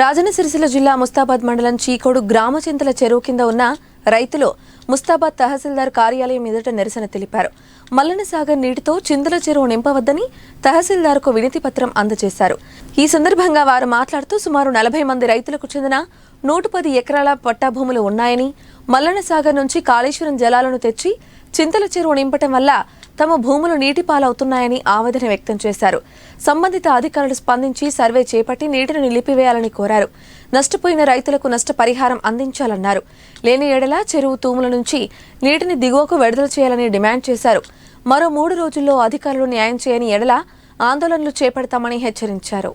రాజన్న సిరిసిల్ల జిల్లా ముస్తాబాద్ మండలం చీకోడు గ్రామ చింతల చెరువు కింద ఉన్న రైతులు ముస్తాబాద్ తహసీల్దార్ కార్యాలయం ఎదుట నిరసన తెలిపారు. మల్లన సాగర్ నీటితో చింతల చెరువు నింపవద్దని తహసీల్దార్కు వినతి పత్రం అందజేశారు. ఈ సందర్భంగా వారు మాట్లాడుతూ సుమారు నలభై మంది రైతులకు చెందిన నూట పది ఎకరాల పట్టాభూములు ఉన్నాయని మల్లన సాగర్ నుంచి కాళేశ్వరం జలాలను తెచ్చి చింతల చెరువు నింపటం వల్ల తమ భూములు నీటి పాలవుతున్నాయని ఆవేదన వ్యక్తం చేశారు. సంబంధిత అధికారులు స్పందించి సర్వే చేపట్టి నీటిని నిలిపివేయాలని కోరారు. నష్టపోయిన రైతులకు నష్టపరిహారం అందించాలన్నారు. లేని ఎడల చెరువు తూముల నుంచి నీటిని దిగువకు విడుదల చేయాలని డిమాండ్ చేశారు. మరో మూడు రోజుల్లో అధికారులు న్యాయం చేయని ఎడల ఆందోళనలు చేపడతామని హెచ్చరించారు.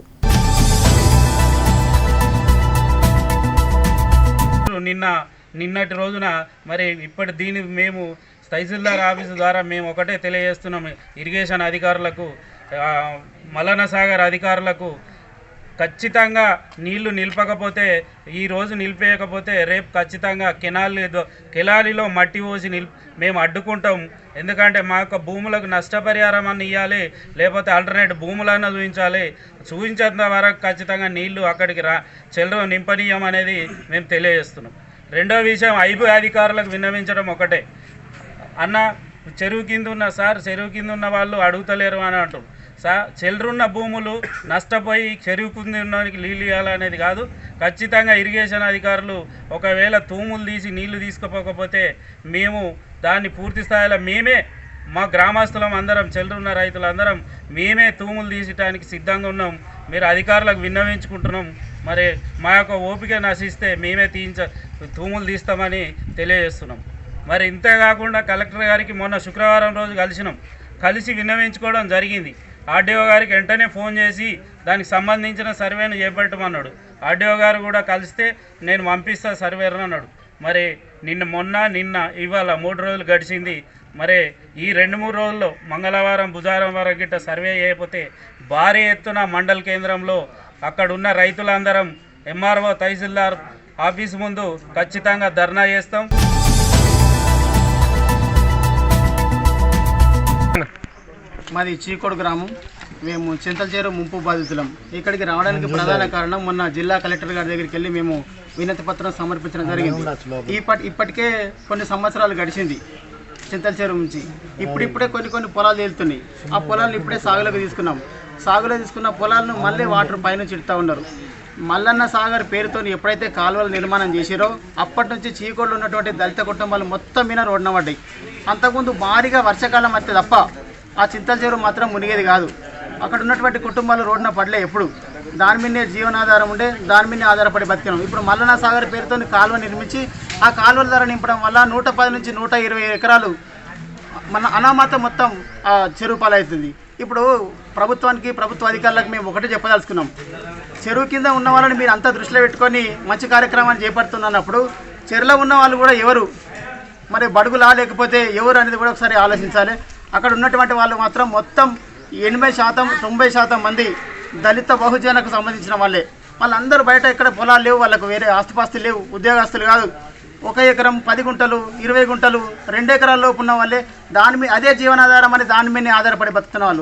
నిన్న నిన్నటి రోజున మరి ఇప్పటి దీని మేము తహసీల్దార్ ఆఫీసు ద్వారా మేము ఒకటే తెలియజేస్తున్నాం. ఇరిగేషన్ అధికారులకు మలన సాగర్ అధికారులకు ఖచ్చితంగా నీళ్ళు నిలపకపోతే ఈరోజు నిలిపేయకపోతే రేపు ఖచ్చితంగా కెనాలి కెనాలిలో మట్టి పోసి నిల్ మేము అడ్డుకుంటాం. ఎందుకంటే మా యొక్క భూములకు నష్టపరిహారం అని ఇవ్వాలి లేకపోతే ఆల్టర్నేట్ భూములన్న చూపించాలి. చూపించేంత వరకు ఖచ్చితంగా నీళ్ళు అక్కడికి రా చెల్లర నింపనీయం అనేది మేము తెలియజేస్తున్నాం. రెండో విషయం ఐబీ అధికారులకు విన్నవించడం ఒకటే. అన్న చెరువు కింద ఉన్న సార్ చెరువు కింద ఉన్న వాళ్ళు అడుగుతలేరు అని అంటారు సార్ చెల్లరున్న భూములు నష్టపోయి చెరువు కింద ఉన్నవానికి నీళ్ళు ఇవ్వాలనేది కాదు. ఖచ్చితంగా ఇరిగేషన్ అధికారులు ఒకవేళ తూములు తీసి నీళ్ళు తీసుకుపోకపోతే మేము దాన్ని పూర్తి స్థాయిలో మేమే మా గ్రామస్తులం అందరం చెల్లరున్న రైతులందరం మేమే తూములు తీసడానికి సిద్ధంగా ఉన్నాం. మీరు అధికారులకు విన్నవించుకుంటున్నాం. మరి మా యొక్క ఓపిక నశిస్తే మేమే తీయించ తూములు తీస్తామని తెలియజేస్తున్నాం. మరి ఇంతే కాకుండా కలెక్టర్ గారికి మొన్న శుక్రవారం రోజు కలిసినాం. కలిసి విన్నవించుకోవడం జరిగింది. ఆర్డీఓ గారికి వెంటనే ఫోన్ చేసి దానికి సంబంధించిన సర్వేను చేపట్టమన్నాడు. ఆర్డీఓ గారు కూడా కలిస్తే నేను పంపిస్తా సర్వేర్ అన్నాడు. మరి నిన్న మొన్న నిన్న ఇవాళ మూడు రోజులు గడిచింది. మరి ఈ రెండు మూడు రోజుల్లో మంగళవారం బుధవారం వరకు గిట్ట సర్వే చేయకపోతే భారీ ఎత్తున మండల కేంద్రంలో అక్కడున్న రైతులందరం ఎంఆర్ఓ తహసీల్దార్ ఆఫీస్ ముందు ఖచ్చితంగా ధర్నా చేస్తాం. మాది చీకోడు గ్రామం. మేము చింతలచేరు ముంపు బాధితులం. ఇక్కడికి రావడానికి ప్రధాన కారణం మొన్న జిల్లా కలెక్టర్ గారి దగ్గరికి వెళ్ళి మేము వినతి పత్రం సమర్పించడం జరిగింది. ఇప్పటి ఇప్పటికే కొన్ని సంవత్సరాలు గడిచింది చింతలచేరు నుంచి. ఇప్పుడిప్పుడే కొన్ని కొన్ని పొలాలు తేలుతున్నాయి. ఆ పొలాలను ఇప్పుడే సాగులోకి తీసుకున్నాం. సాగులో తీసుకున్న పొలాలను మళ్ళీ వాటర్ పైనుంచి ఇడుతూ ఉన్నారు. మల్లన్న సాగర్ పేరుతో ఎప్పుడైతే కాలువలు నిర్మాణం చేసిరో అప్పటి నుంచి చీకోళ్ళు ఉన్నటువంటి దళిత కుటుంబాలు మొత్తం మీద రోడ్డున పడ్డాయి. అంతకుముందు భారీగా వర్షాకాలం అయితే తప్ప ఆ చింతల చెరువు మాత్రం మునిగేది కాదు. అక్కడ ఉన్నటువంటి కుటుంబాలు రోడ్డున పడలే ఎప్పుడు. దాని మీదనే జీవనాధారం ఉండే దాని మీదనే ఆధారపడి బతికినాం. ఇప్పుడు మల్లనా సాగర్ పేరుతో కాలువ నిర్మించి ఆ కాలువల ద్వారా నింపడం వల్ల నూట పది నుంచి నూట ఇరవై ఎకరాలు మన అనామత మొత్తం ఆ చెరువు పాలవుతుంది. ఇప్పుడు ప్రభుత్వానికి ప్రభుత్వ అధికారులకు మేము ఒకటే చెప్పదలుచుకున్నాం. చెరువు కింద ఉన్న వాళ్ళని మీరు అంతా దృష్టిలో పెట్టుకొని మంచి కార్యక్రమాన్ని చేపడుతున్నప్పుడు చెరువులో ఉన్న వాళ్ళు కూడా ఎవరు? మరి బడుగులా లేకపోతే ఎవరు అనేది కూడా ఒకసారి ఆలోచించాలి. అక్కడ ఉన్నటువంటి వాళ్ళు మాత్రం మొత్తం ఎనభై శాతం తొంభై శాతం మంది దళిత బహుజనకు సంబంధించిన వాళ్ళే. వాళ్ళందరూ బయట ఎక్కడ పొలాలు లేవు వాళ్ళకు వేరే ఆస్తిపాస్తులు లేవు ఉద్యోగస్తులు కాదు. ఒక ఎకరం పది గుంటలు ఇరవై గుంటలు రెండు ఎకరాల లోపు ఉన్న వాళ్ళే. దాని మీద అదే జీవనాధారం అని దాని మీదనే ఆధారపడి బతుకుతున్న వాళ్ళు.